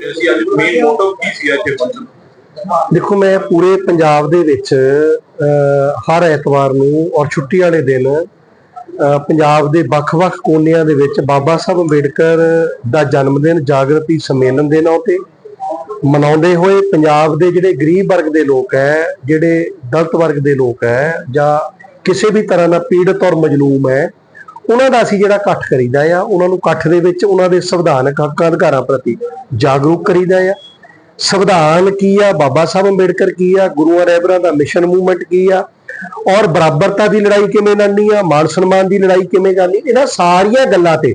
ਅਸੀਂ ਅੱਜ main motive ਕੀ ਸੀ ਇੱਥੇ ਪਹੁੰਚਣ ਦੇਖੋ, ਮੈਂ ਪੂਰੇ ਪੰਜਾਬ ਦੇ ਵਿੱਚ ਹਰ ਐਤਵਾਰ ਨੂੰ ਔਰ ਛੁੱਟੀ ਵਾਲੇ ਦਿਨ ਪੰਜਾਬ ਦੇ ਵੱਖ-ਵੱਖ ਕੋਨਿਆਂ ਦੇ ਵਿੱਚ ਬਾਬਾ ਸਾਹਿਬ ਅੰਬੇਡਕਰ ਦਾ ਜਨਮ ਦਿਨ ਜਾਗਰਤੀ ਸੰਮੇਲਨ ਦੇ ਨਾਂ ਤੇ ਮਨਾਉਂਦੇ ਹੋਏ ਪੰਜਾਬ ਦੇ ਜਿਹੜੇ ਗਰੀਬ ਵਰਗ ਦੇ ਲੋਕ ਹੈ, ਜਿਹੜੇ ਦਲਤ ਵਰਗ ਦੇ ਲੋਕ ਹੈ ਜਾਂ ਕਿਸੇ ਵੀ ਤਰ੍ਹਾਂ ਦਾ ਪੀੜਤ ਔਰ ਮਜਲੂਮ ਹੈ ਉਹਨਾਂ ਦਾ ਅਸੀਂ ਜਿਹੜਾ ਇਕੱਠ ਕਰੀਦਾ ਆ, ਉਹਨਾਂ ਨੂੰ ਇਕੱਠ ਦੇ ਵਿੱਚ ਉਹਨਾਂ ਦੇ ਸੰਵਿਧਾਨਕ ਹੱਕਾਂ ਅਧਿਕਾਰਾਂ ਪ੍ਰਤੀ ਜਾਗਰੂਕ ਕਰੀਦਾ ਆ। ਸੰਵਿਧਾਨ ਕੀ ਆ? ਬਾਬਾ ਸਾਹਿਬ ਅੰਬੇਡਕਰ ਕੀ ਆ? ਗੁਰੂਆਂ ਰਹਿਬਰਾਂ ਦਾ ਮਿਸ਼ਨ ਮੂਵਮੈਂਟ ਕੀ ਆ? ਔਰ ਬਰਾਬਰਤਾ ਦੀ ਲੜਾਈ ਕਿਵੇਂ ਲੜਨੀ ਆ? ਮਾਨ ਸਨਮਾਨ ਦੀ ਲੜਾਈ ਕਿਵੇਂ ਕਰਨੀ? ਇਹਨਾਂ ਸਾਰੀਆਂ ਗੱਲਾਂ ਤੇ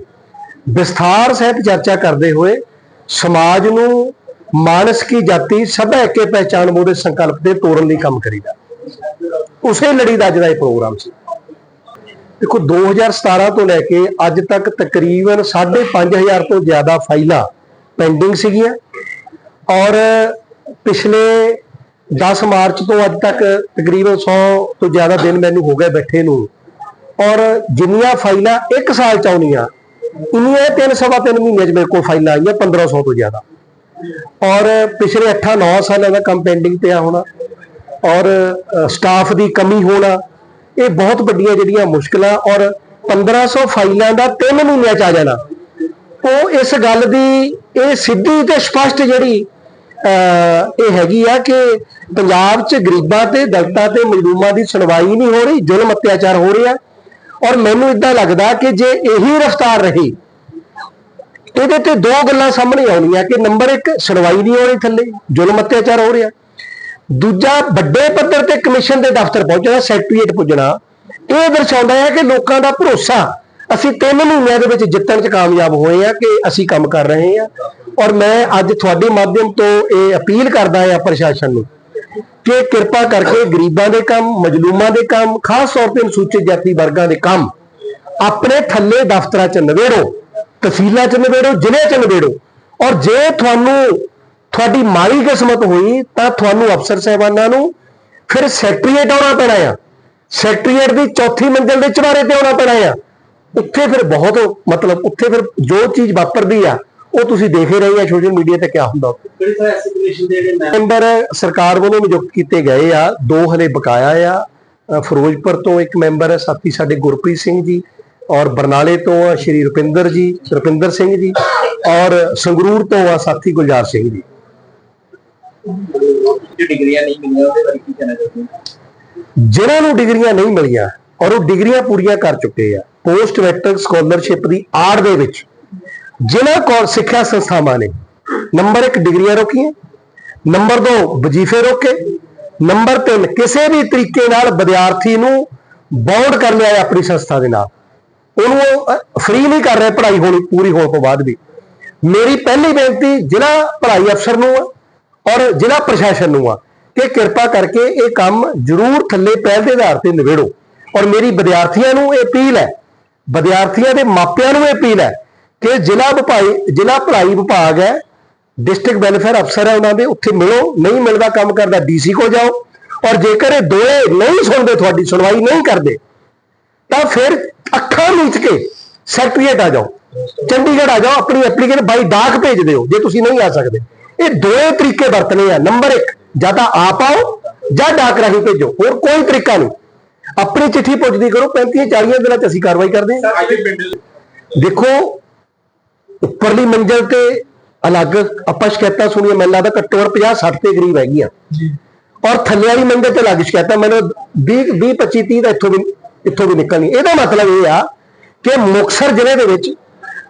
ਵਿਸਥਾਰ ਸਹਿਤ ਚਰਚਾ ਕਰਦੇ ਹੋਏ ਸਮਾਜ ਨੂੰ ਮਾਨਸ ਕੀ ਜਾਤੀ ਸਭੈ ਕੇ ਪਹਿਚਾਨ ਬੋਦੇ ਸੰਕਲਪ ਦੇ ਤੋੜਨ ਲਈ ਕੰਮ ਕਰੀਦਾ। ਉਸੇ ਲੜੀ ਦਾ ਅੱਜ ਦਾ ਇਹ ਪ੍ਰੋਗਰਾਮ ਸੀ। ਦੇਖੋ 2017 ਤੋਂ ਲੈ ਕੇ ਅੱਜ ਤੱਕ ਤਕਰੀਬਨ 5.5000 ਤੋਂ ਜ਼ਿਆਦਾ ਫਾਈਲਾਂ ਪੈਂਡਿੰਗ ਸੀਗੀਆਂ। ਔਰ ਪਿਛਲੇ 10 ਮਾਰਚ ਤੋਂ ਅੱਜ ਤੱਕ ਤਕਰੀਬਨ 100 ਤੋਂ ਜ਼ਿਆਦਾ ਦਿਨ ਮੈਨੂੰ ਹੋ ਗਏ ਬੈਠੇ ਨੂੰ। ਔਰ ਜਿੰਨੀਆਂ ਫਾਈਲਾਂ 1 ਸਾਲ ਚ ਆਉਣੀਆਂ, ਇੰਨੀਆਂ ਤਿੰਨ ਸਵਾ ਤਿੰਨ ਮਹੀਨੇ ਚ ਮੇਰੇ ਕੋਲ ਫਾਈਲਾਂ ਆਈਆਂ 1500 ਤੋਂ ਜ਼ਿਆਦਾ। ਔਰ ਪਿਛਲੇ 8-9 ਸਾਲਾਂ ਦਾ ਕੰਮ ਪੈਂਡਿੰਗ ਪਿਆ ਹੋਣਾ। ਔਰ ਸਟਾਫ ਦੀ ਕਮੀ ਹੋਣਾ। ਇਹ ਬਹੁਤ ਵੱਡੀਆਂ ਜਿਹੜੀਆਂ ਮੁਸ਼ਕਲਾਂ ਔਰ 1500 ਫਾਈਲਾਂ ਦਾ 3 ਮਹੀਨਿਆਂ ਚ ਆ ਜਾਣਾ। ਉਹ ਇਸ ਗੱਲ ਦੀ ਇਹ ਸਿੱਧੀ ਤੇ ਸਪਸ਼ਟ ਜਿਹੜੀ ਅਹ, ਇਹ ਹੈਗੀ ਆ ਕਿ ਪੰਜਾਬ 'ਚ ਗਰੀਬਾਂ ਤੇ ਦਲਤਾਂ ਤੇ ਮਜ਼ਲੂਮਾਂ ਦੀ ਸੁਣਵਾਈ ਨਹੀਂ ਹੋ ਰਹੀ ਜ਼ੁਲਮ ਅਤਿਆਚਾਰ ਹੋ ਰਿਹਾ। ਔਰ ਮੈਨੂੰ ਇਦਾਂ ਲੱਗਦਾ ਕਿ ਜੇ ਇਹੀ ਰਫ਼ਤਾਰ ਰਹੀ ਇਹਦੇ ਤੇ ਦੋ ਗੱਲਾਂ ਸਾਹਮਣੇ ਆਉਣੀਆਂ ਕਿ ਨੰਬਰ 1 ਸੁਣਵਾਈ ਨਹੀਂ ਹੋ ਰਹੀ ਥੱਲੇ ਜ਼ੁਲਮ ਅਤਿਆਚਾਰ ਹੋ ਰਿਹਾ। ਦੂਜਾ ਵੱਡੇ ਪੱਧਰ ਤੇ ਕਮਿਸ਼ਨ ਦੇ ਦਫ਼ਤਰ ਪਹੁੰਚਣਾ ਸੈਕਟਰੀਏਟ ਪੁੱਜਣਾ, ਇਹ ਦਰਸਾਉਂਦਾ ਹੈ ਕਿ ਲੋਕਾਂ ਦਾ ਭਰੋਸਾ, ਅਸੀਂ 3 ਮਹੀਨਿਆਂ ਦੇ ਵਿੱਚ ਜਿੱਤਣ 'ਚ ਕਾਮਯਾਬ ਹੋਏ ਆ ਕਿ ਅਸੀਂ ਕੰਮ ਕਰ ਰਹੇ ਆ ਔਰ ਮੈਂ ਅੱਜ ਤੁਹਾਡੇ ਮਾਧਿਅਮ ਤੋਂ ਇਹ ਅਪੀਲ ਕਰਦਾ ਹਾਂ ਪ੍ਰਸ਼ਾਸਨ ਨੂੰ ਕਿ ਕਿਰਪਾ ਕਰਕੇ ਗਰੀਬਾਂ ਦੇ ਕੰਮ, ਮਜਲੂਮਾਂ ਦੇ ਕੰਮ, ਖਾਸ ਤੌਰ ਤੇ ਅਨੁਸੂਚਿਤ ਜਾਤੀ ਵਰਗਾਂ ਦੇ ਕੰਮ ਆਪਣੇ ਥੱਲੇ ਦਫ਼ਤਰਾਂ 'ਚ ਨਿਬੇੜੋ, ਤਹਿਸੀਲਾਂ 'ਚ ਨਿਬੇੜੋ, ਜ਼ਿਲ੍ਹੇ 'ਚ ਨਿਬੇੜੋ। ਔਰ ਜੇ ਤੁਹਾਨੂੰ ਤੁਹਾਡੀ ਮਾੜੀ ਕਿਸਮਤ ਹੋਈ ਤਾਂ ਤੁਹਾਨੂੰ ਅਫਸਰ ਸਾਹਿਬਾਨਾਂ ਨੂੰ ਫਿਰ ਸੈਕਟਰੀਏਟ ਆਉਣਾ ਪੈਣਾ ਆ। ਸੈਕਟਰੀਏਟ ਦੀ ਚੌਥੀ ਮੰਜ਼ਲ ਦੇ ਚਵਾਰੇ ਤੇ ਆਉਣਾ ਪੈਣਾ ਆ। ਉੱਥੇ ਫਿਰ ਬਹੁਤ ਮਤਲਬ ਉੱਥੇ ਫਿਰ ਜੋ ਚੀਜ਼ ਵਾਪਰਦੀ ਆ ਉਹ ਤੁਸੀਂ ਦੇਖ ਹੀ ਰਹੇ ਆ ਸੋਸ਼ਲ ਮੀਡੀਆ ਤੇ ਕਿਆ ਹੁੰਦਾ। ਮੈਂਬਰ ਸਰਕਾਰ ਵੱਲੋਂ ਨਿਯੁਕਤ ਕੀਤੇ ਗਏ ਆ ਦੋ ਹਲੇ ਬਕਾਇਆ ਆ। ਫਿਰੋਜ਼ਪੁਰ ਤੋਂ ਇੱਕ ਮੈਂਬਰ ਹੈ ਸਾਥੀ ਸਾਡੇ ਗੁਰਪ੍ਰੀਤ ਸਿੰਘ ਜੀ ਔਰ ਬਰਨਾਲੇ ਤੋਂ ਆ ਸ਼੍ਰੀ ਰੁਪਿੰਦਰ ਜੀ ਰੁਪਿੰਦਰ ਸਿੰਘ ਜੀ ਔਰ ਸੰਗਰੂਰ ਤੋਂ ਆ ਸਾਥੀ ਗੁਲਜ਼ਾਰ ਸਿੰਘ ਜੀ। ਜੋ ਡਿਗਰੀਆਂ ਨਹੀਂ ਮਿਲੀਆਂ, ਉਹਦੇ ਬਾਰੇ ਕੀ ਕਹਿਣਾ ਚਾਹੁੰਦੇ ਜਿਨ੍ਹਾਂ ਨੂੰ ਡਿਗਰੀਆਂ ਨਹੀਂ ਮਿਲੀਆਂ ਔਰ ਉਹ ਡਿਗਰੀਆਂ ਪੂਰੀਆਂ ਕਰ ਚੁੱਕੇ ਆ, ਪੋਸਟ ਮੈਟ੍ਰਿਕ ਸਕਾਲਰਸ਼ਿਪ ਦੀ ਆੜ ਦੇ ਵਿੱਚ ਜਿਨ੍ਹਾਂ ਕੋਲ ਸਿੱਖਿਆ ਸੰਸਥਾਵਾਂ ਨੇ, ਨੰਬਰ 1 ਡਿਗਰੀਆਂ ਰੋਕੀਆਂ, ਨੰਬਰ 2 ਵਜ਼ੀਫੇ ਰੋਕੇ, ਨੰਬਰ 3 ਕਿਸੇ ਵੀ ਤਰੀਕੇ ਨਾਲ ਵਿਦਿਆਰਥੀ ਨੂੰ ਬੌਂਡ ਕਰ ਲਿਆ ਆਪਣੀ ਸੰਸਥਾ ਦੇ ਨਾਲ, ਉਹਨੂੰ ਫ੍ਰੀ ਨਹੀਂ ਕਰ ਰਹੇ ਪੜ੍ਹਾਈ ਹੋਣੀ ਪੂਰੀ ਹੋਣ ਤੋਂ ਬਾਅਦ ਵੀ। ਮੇਰੀ ਪਹਿਲੀ ਬੇਨਤੀ, ਜ਼ਿਲ੍ਹਾ ਪੜ੍ਹਾਈ ਅਫਸਰ ਨੂੰ ਔਰ ਜ਼ਿਲ੍ਹਾ ਪ੍ਰਸ਼ਾਸਨ ਨੂੰ ਆ ਕਿ ਕਿਰਪਾ ਕਰਕੇ ਇਹ ਕੰਮ ਜ਼ਰੂਰ ਥੱਲੇ ਪਹਿਲ ਦੇ ਆਧਾਰ ਤੇ ਨਿਬੇੜੋ। ਔਰ ਮੇਰੀ ਵਿਦਿਆਰਥੀਆਂ ਨੂੰ ਇਹ ਅਪੀਲ ਹੈ, ਵਿਦਿਆਰਥੀਆਂ ਦੇ ਮਾਪਿਆਂ ਨੂੰ ਇਹ ਅਪੀਲ ਹੈ ਕਿ ਜ਼ਿਲ੍ਹਾ ਵਿਭਾਈ, ਜ਼ਿਲ੍ਹਾ ਭਲਾਈ ਵਿਭਾਗ ਹੈ, ਡਿਸਟ੍ਰਿਕਟ ਵੈਲਫੇਅਰ ਅਫਸਰ ਹੈ ਉਹਨਾਂ ਦੇ, ਉੱਥੇ ਮਿਲੋ, ਨਹੀਂ ਮਿਲਦਾ ਕੰਮ ਕਰਦਾ, ਡੀਸੀ ਕੋ ਜਾਓ। ਔਰ ਜੇਕਰ ਇਹ ਦੋਏ ਨਹੀਂ ਸੁਣਦੇ, ਤੁਹਾਡੀ ਸੁਣਵਾਈ ਨਹੀਂ ਕਰਦੇ, ਤਾਂ ਫਿਰ ਅੱਖਾਂ ਮੀਚ ਕੇ ਸੈਕਟਰੀਏਟ ਆ ਜਾਓ। ਚੰਡੀਗੜ੍ਹ ਆ ਜਾਓ, ਆਪਣੀ ਐਪਲੀਕੇਸ਼ਨ ਬਾਈ ਡਾਕ ਭੇਜ ਦਿਓ, ਜੇ ਤੁਸੀਂ ਨਹੀਂ ਆ ਸਕਦੇ। ਇਹ ਦੋਏ ਤਰੀਕੇ ਵਰਤਨੇ ਆ। ਨੰਬਰ 1 ਜਾਂ ਤਾਂ ਆਪ ਆਓ ਜਾਂ ਡਾਕ ਰਾਹੀਂ ਭੇਜੋ। ਹੋਰ ਕੋਈ ਤਰੀਕਾ ਨਹੀਂ। ਆਪਣੀ ਚਿੱਠੀ ਪੁੱਜਦੀ ਕਰੋ 35 40 ਦਿਨਾਂ ਚ ਅਸੀਂ ਕਾਰਵਾਈ ਕਰਦੇ ਹਾਂ। ਦੇਖੋ ਉੱਪਰਲੀ ਮੰਜ਼ਲ ਤੇ ਅਲੱਗ ਆਪਾਂ ਸ਼ਿਕਾਇਤਾਂ ਸੁਣੀਆਂ। ਮੈਨੂੰ ਲੱਗਦਾ ਘੱਟੋ ਘੱਟ 50 60 ਦੇ ਕਰੀਬ ਹੈਗੀਆਂ। ਔਰ ਥੱਲੇ ਵਾਲੀ ਮੰਜ਼ਲ ਤੇ ਅਲੱਗ ਸ਼ਿਕਾਇਤਾਂ। ਮੈਨੂੰ 20 20 25 30 ਦਾ ਇੱਥੋਂ ਵੀ ਇੱਥੋਂ ਵੀ ਨਿਕਲਣੀ ਇਹਦਾ ਮਤਲਬ ਇਹ ਆ ਕਿ ਮੁਕਸਰ ਜ਼ਿਲ੍ਹੇ ਦੇ ਵਿੱਚ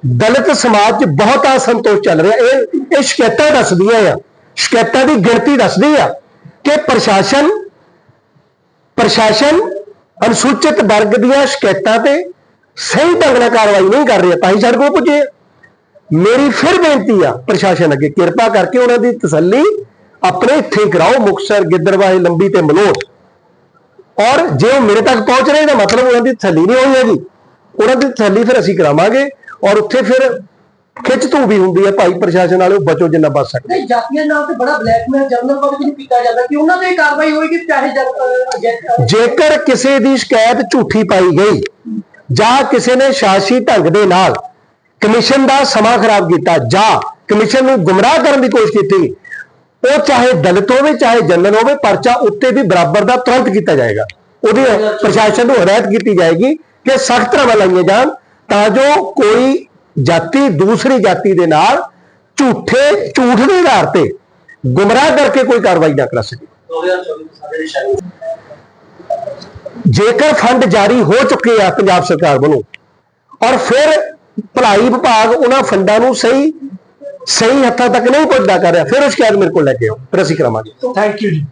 ਦਲਿਤ ਸਮਾਜ 'ਚ ਬਹੁਤ ਅਸੰਤੋਸ਼ ਚੱਲ ਰਿਹਾ। ਇਹ ਇਹ ਸ਼ਿਕਾਇਤਾਂ ਦੱਸਦੀਆਂ ਆ। ਸ਼ਿਕਾਇਤਾਂ ਦੀ ਗਿਣਤੀ ਦੱਸਦੀ ਆ ਕਿ ਪ੍ਰਸ਼ਾਸਨ ਪ੍ਰਸ਼ਾਸਨ ਅਨੁਸੂਚਿਤ ਵਰਗ ਦੀਆਂ ਸ਼ਿਕਾਇਤਾਂ ਤੇ ਸਹੀ ਢੰਗ ਨਾਲ ਕਾਰਵਾਈ ਨਹੀਂ ਕਰ ਰਿਹਾ। ਤਾਂ ਹੀ ਸਾਡੇ ਕੋਲ ਪੁੱਜੇ। ਮੇਰੀ ਫਿਰ ਬੇਨਤੀ ਆ ਪ੍ਰਸ਼ਾਸਨ ਅੱਗੇ, ਕਿਰਪਾ ਕਰਕੇ ਉਹਨਾਂ ਦੀ ਤਸੱਲੀ ਆਪਣੇ ਇੱਥੇ ਕਰਾਓ। ਮੁਕਸਰ ਗਿੱਦੜਵਾਹੀ ਲੰਬੀ ਤੇ ਮਲੋਟ। ਔਰ ਜੇ ਉਹ ਮੇਰੇ ਤੱਕ ਪਹੁੰਚ ਰਹੇ ਤਾਂ ਮਤਲਬ ਉਹਨਾਂ ਦੀ ਤਸੱਲੀ ਨਹੀਂ ਹੋਈ ਹੈਗੀ, ਉਹਨਾਂ ਦੀ ਤਸੱਲੀ ਫਿਰ ਅਸੀਂ ਕਰਾਵਾਂਗੇ। ਔਰ ਉੱਥੇ ਫਿਰ ਖਿੱਚ ਧੂ ਵੀ ਹੁੰਦੀ ਹੈ ਭਾਈ ਪ੍ਰਸ਼ਾਸਨ ਵਾਲਿਓ ਬਚੋ ਜਿੰਨਾ ਬਚ ਸਕਦੇ। ਨਹੀਂ ਜਾਤੀਆਂ ਨਾਲ ਤੇ ਬੜਾ ਬਲੈਕਮੇਲ ਜਨਰਲ ਜੀ ਨੂੰ ਕੀਤਾ ਜਾਂਦਾ ਕਿ ਉਹਨਾਂ ਤੇ ਕਾਰਵਾਈ ਹੋਏਗੀ ਚਾਹੇ ਜੇਕਰ ਕਿਸੇ ਦੀ ਸ਼ਿਕਾਇਤ ਝੂਠੀ ਪਾਈ ਗਈ ਜਾਂ ਕਿਸੇ ਨੇ ਸ਼ਾਸੀ ਢੰਗ ਦੇ ਨਾਲ ਕਮਿਸ਼ਨ ਦਾ ਸਮਾਂ ਖਰਾਬ ਕੀਤਾ ਜਾਂ ਕਮਿਸ਼ਨ ਨੂੰ ਗੁੰਮਰਾਹ ਕਰਨ ਦੀ ਕੋਸ਼ਿਸ਼ ਕੀਤੀ ਉਹ ਚਾਹੇ ਦਲਿਤ ਹੋਵੇ ਚਾਹੇ ਜਨਰਲ ਹੋਵੇ ਪਰਚਾ ਉੱਤੇ ਵੀ ਬਰਾਬਰ ਦਾ ਤੁਰੰਤ ਕੀਤਾ ਜਾਏਗਾ। ਉਹਦੀ ਪ੍ਰਸ਼ਾਸਨ ਨੂੰ ਹਦਾਇਤ ਕੀਤੀ ਜਾਏਗੀ ਕਿ ਸਖਤ ਤਰ੍ਹਾਂ ਲਾਈਆਂ ਜਾਣ ਤਾਂ ਜੋ ਕੋਈ ਜਾਤੀ ਦੂਸਰੀ ਜਾਤੀ ਦੇ ਨਾਲ ਝੂਠੇ ਝੂਠ ਦੇ ਆਧਾਰ ਤੇ ਗੁੰਮਰਾਹ ਕਰਕੇ ਕੋਈ ਕਾਰਵਾਈ ਨਾ ਕਰ ਸਕੇ। ਜੇਕਰ ਫੰਡ ਜਾਰੀ ਹੋ ਚੁੱਕੇ ਆ ਪੰਜਾਬ ਸਰਕਾਰ ਵੱਲੋਂ, ਔਰ ਫਿਰ ਭਲਾਈ ਵਿਭਾਗ ਉਹਨਾਂ ਫੰਡਾਂ ਨੂੰ ਸਹੀ ਸਹੀ ਹੱਥਾਂ ਤੱਕ ਨਹੀਂ ਪਹੁੰਚਦਾ ਕਰ ਰਿਹਾ, ਫਿਰ ਉਹ ਸ਼ਿਕਾਇਤ ਮੇਰੇ ਕੋਲ ਲੈ ਕੇ ਆਓ। ਫਿਰ ਅਸੀਂ ਕਰਾਵਾਂਗੇ ਥੈਂਕ ਯੂ ਜੀ।